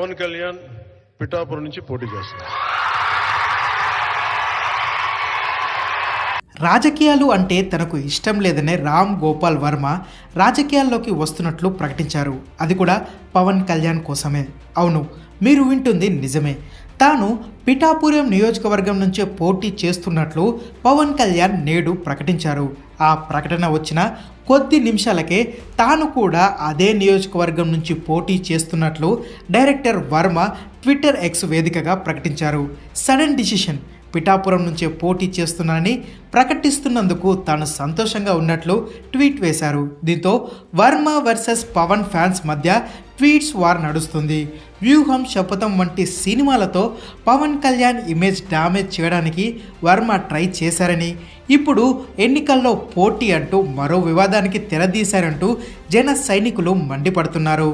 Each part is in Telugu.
పవన్ కళ్యాణ్ పిఠాపురం నుంచి పోటీ చేస్తున్నారు. రాజకీయాలు అంటే తనకు ఇష్టం లేదనే రామ్ గోపాల్ వర్మ రాజకీయాల్లోకి వస్తున్నట్లు ప్రకటించారు. అది కూడా పవన్ కళ్యాణ్ కోసమే. అవును మీరు వింటుంది నిజమే. తాను పిఠాపురం నియోజకవర్గం నుంచే పోటీ చేస్తున్నట్లు పవన్ కళ్యాణ్ నేడు ప్రకటించారు. ఆ ప్రకటన వచ్చిన కొద్ది నిమిషాలకే తాను కూడా అదే నియోజకవర్గం నుంచి పోటీ చేస్తున్నట్లు డైరెక్టర్ వర్మ ట్విట్టర్ ఎక్స్ వేదికగా ప్రకటించారు. సడన్ డిసిషన్ పిఠాపురం నుంచే పోటీ చేస్తున్నానని ప్రకటిస్తున్నందుకు తాను సంతోషంగా ఉన్నట్లు ట్వీట్ వేశారు. దీంతో వర్మ వర్సెస్ పవన్ ఫ్యాన్స్ మధ్య ట్వీట్స్ వార్ నడుస్తుంది. వ్యూహం శపథం వంటి సినిమాలతో పవన్ కళ్యాణ్ ఇమేజ్ డ్యామేజ్ చేయడానికి వర్మ ట్రై చేశారని ఇప్పుడు ఎన్నికల్లో పోటీ అంటూ మరో వివాదానికి తెరదీశారంటూ జన సైనికులు మండిపడుతున్నారు.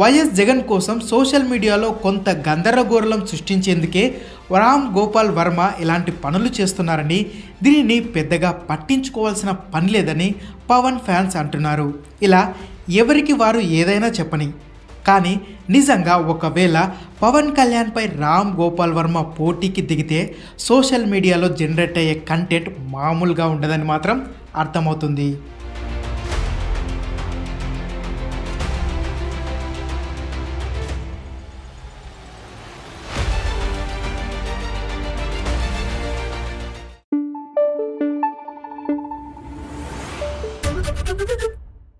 వైఎస్ జగన్ కోసం సోషల్ మీడియాలో కొంత గందరగోళం సృష్టించేందుకే రామ్ గోపాల్ వర్మ ఇలాంటి పనులు చేస్తున్నారని దీనిని పెద్దగా పట్టించుకోవాల్సిన పని లేదని పవన్ ఫ్యాన్స్ అంటున్నారు. ఇలా ఎవరికి వారు ఏదైనా చెప్పని కానీ నిజంగా ఒకవేళ పవన్ కళ్యాణ్పై రామ్ గోపాల్ వర్మ పోటీకి దిగితే సోషల్ మీడియాలో జనరేట్ అయ్యే కంటెంట్ మామూలుగా ఉండదని మాత్రం అర్థమవుతుంది.